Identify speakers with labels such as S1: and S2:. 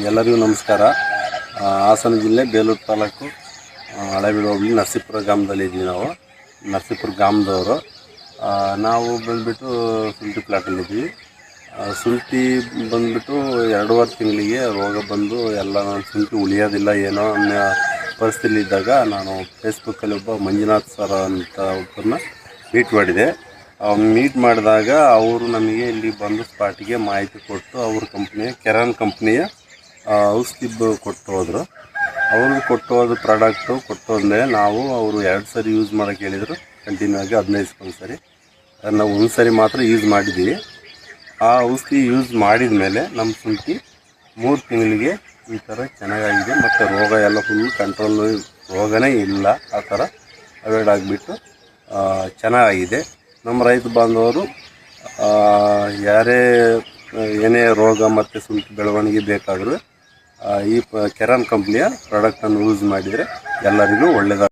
S1: ಎಲ್ಲರಿಗೂ ನಮಸ್ಕಾರ. ಹಾಸನ ಜಿಲ್ಲೆ ಬೇಲೂರು ತಾಲೂಕು ಹಳೆಬೀಡು ಹೋಗ್ಲಿ ನರಸೀಪುರ ಗ್ರಾಮದಲ್ಲಿ ಇದ್ವಿ ನಾವು. ನರಸೀಪುರ ಗ್ರಾಮದವರು. ನಾವು ಬಂದುಬಿಟ್ಟು ಶುಂಠಿ ಪ್ಲಾಟಲ್ಲಿದ್ವಿ ಶುಂಠಿ ಬಂದುಬಿಟ್ಟು ಎರಡೂವರೆ ತಿಂಗಳಿಗೆ ರೋಗ ಬಂದು ಎಲ್ಲ ನಾನು ಶುಂಠಿ ಉಳಿಯೋದಿಲ್ಲ ಏನೋ ಅನ್ನೋ ಪರಿಸ್ಥಿತಿ ಇದ್ದಾಗ ನಾನು ಫೇಸ್ಬುಕ್ಕಲ್ಲಿ ಒಬ್ಬ ಮಂಜುನಾಥ್ ಸರ್ ಅಂತ ಒಬ್ಬರನ್ನ ಮೀಟ್ ಮಾಡಿದೆ. ಮೀಟ್ ಮಾಡಿದಾಗ ಅವರು ನಮಗೆ ಇಲ್ಲಿ ಬಂದು ಸ್ಪಾಟಿಗೆ ಮಾಹಿತಿ ಕೊಟ್ಟು ಅವ್ರ ಕಂಪ್ನಿಯ ಕೆರಾನ್ ಕಂಪ್ನಿಯ ಔಷಧಿ ಕೊಟ್ಟು ಹೋದರು. ಅವ್ರಿಗೆ ಕೊಟ್ಟು ಹೋದ ಪ್ರಾಡಕ್ಟು ಕೊಟ್ಟು ಹೋದ್ಮೇಲೆ ನಾವು ಅವರು ಎರಡು ಸರಿ ಯೂಸ್ ಮಾಡೋಕೆ ಹೇಳಿದರು. ಕಂಟಿನ್ಯೂ ಆಗಿ ಹದಿನೈದು ಸರಿ ನಾವು ಒಂದು ಸರಿ ಮಾತ್ರ ಯೂಸ್ ಮಾಡಿದ್ದೀವಿ ಆ ಔಷಧಿ ಯೂಸ್ ಮಾಡಿದ ಮೇಲೆ ನಮ್ಮ ಶುಂಠಿ ಮೂರು ತಿಂಗಳಿಗೆ ಈ ಥರ ಚೆನ್ನಾಗಾಗಿದೆ. ಮತ್ತು ರೋಗ ಎಲ್ಲ ಫುಲ್ ಕಂಟ್ರೋಲ್ ರೋಗನೇ ಇಲ್ಲ. ಆ ಥರ ಅವಾಯ್ಡ್ ಆಗಿಬಿಟ್ಟು ಚೆನ್ನಾಗಿದೆ. ನಮ್ಮ ರೈತ ಬಾಂಧವರು ಯಾರೇ, ಏನೇ ರೋಗ ಮತ್ತು ಸುಂಕಿ ಬೆಳವಣಿಗೆ ಬೇಕಾದರೂ ಈ ಪ- ಕೆರಾನ್ ಕಂಪ್ನಿಯ ಪ್ರಾಡಕ್ಟನ್ನು ಯೂಸ್ ಮಾಡಿದರೆ ಎಲ್ಲರಿಗೂ ಒಳ್ಳೆಯದಾಗ